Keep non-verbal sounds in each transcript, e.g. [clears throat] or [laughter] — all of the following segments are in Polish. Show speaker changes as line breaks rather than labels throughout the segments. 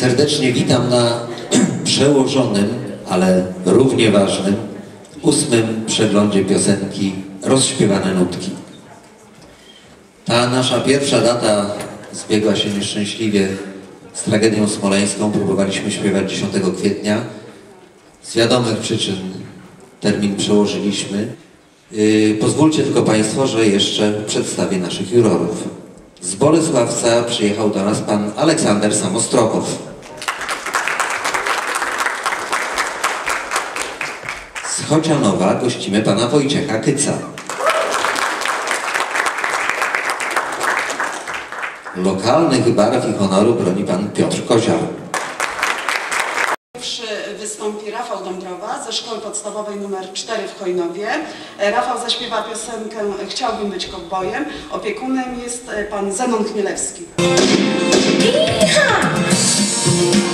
Serdecznie witam na [clears throat] przełożonym, ale równie ważnym ósmym przeglądzie piosenki Rozśpiewane nutki. Ta nasza pierwsza data zbiegła się nieszczęśliwie z tragedią smoleńską. Próbowaliśmy śpiewać 10 kwietnia. Z wiadomych przyczyn termin przełożyliśmy. Yy, pozwólcie tylko Państwo, że jeszcze przedstawię naszych jurorów. Z Bolesławca przyjechał do nas pan Aleksander Samostrokow. Chocianowa gościmy pana Wojciecha Kyca. Lokalnych barw i honoru broni pan Piotr Koziar.
Pierwszy wystąpi Rafał Dąbrowa ze szkoły podstawowej nr 4 w Chojnowie. Rafał zaśpiewa piosenkę Chciałbym być kowbojem. Opiekunem jest pan Zenon Chmielewski.
Każdy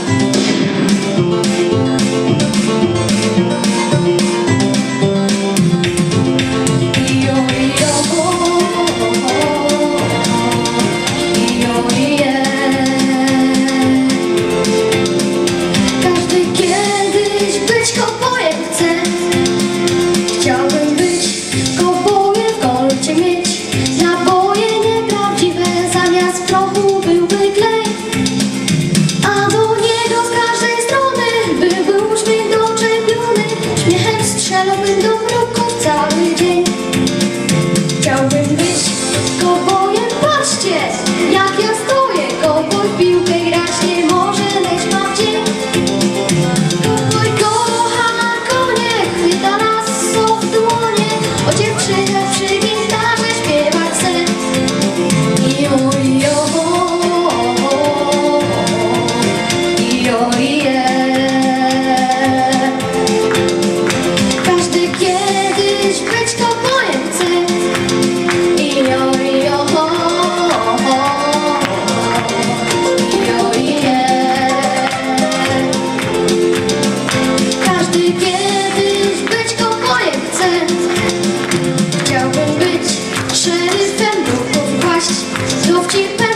she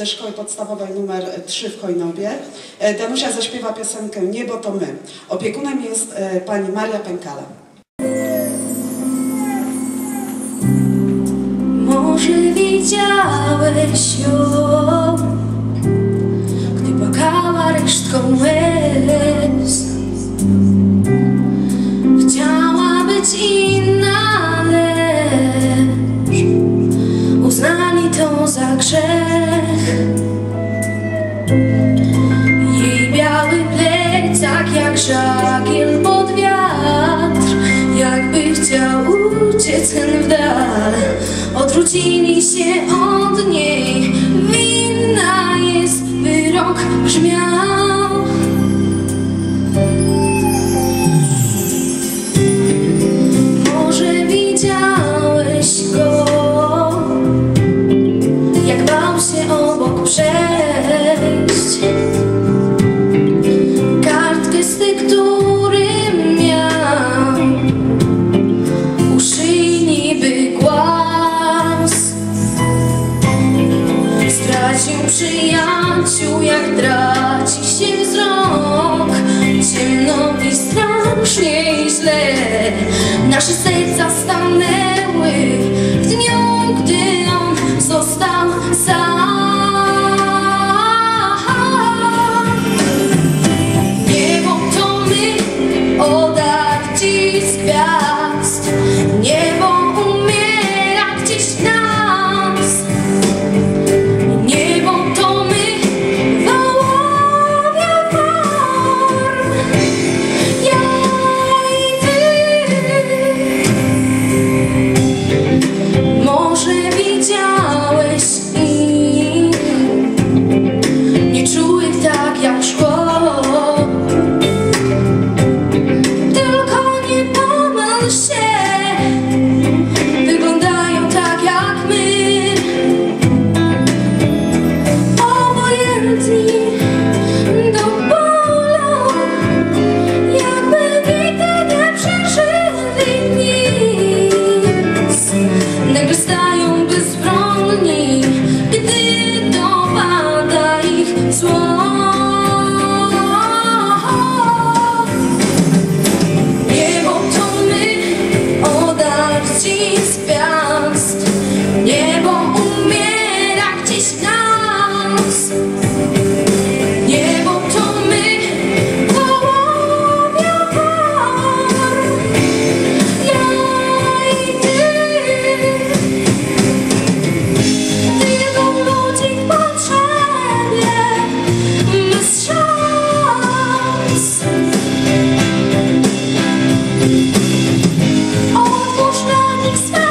ze szkoły podstawowej nr 3 w Chojnowie. E, Danusia zaśpiewa piosenkę Niebo to my. Opiekunem jest e, pani Maria Pękala.
Może widziałeś ją, gdy płakała resztką łez. Żagiel pod wiatr. Jakby chciał uciec hen w dal Odwrócili się od niej. Winna jest, wyrok brzmiał Jesus. Expect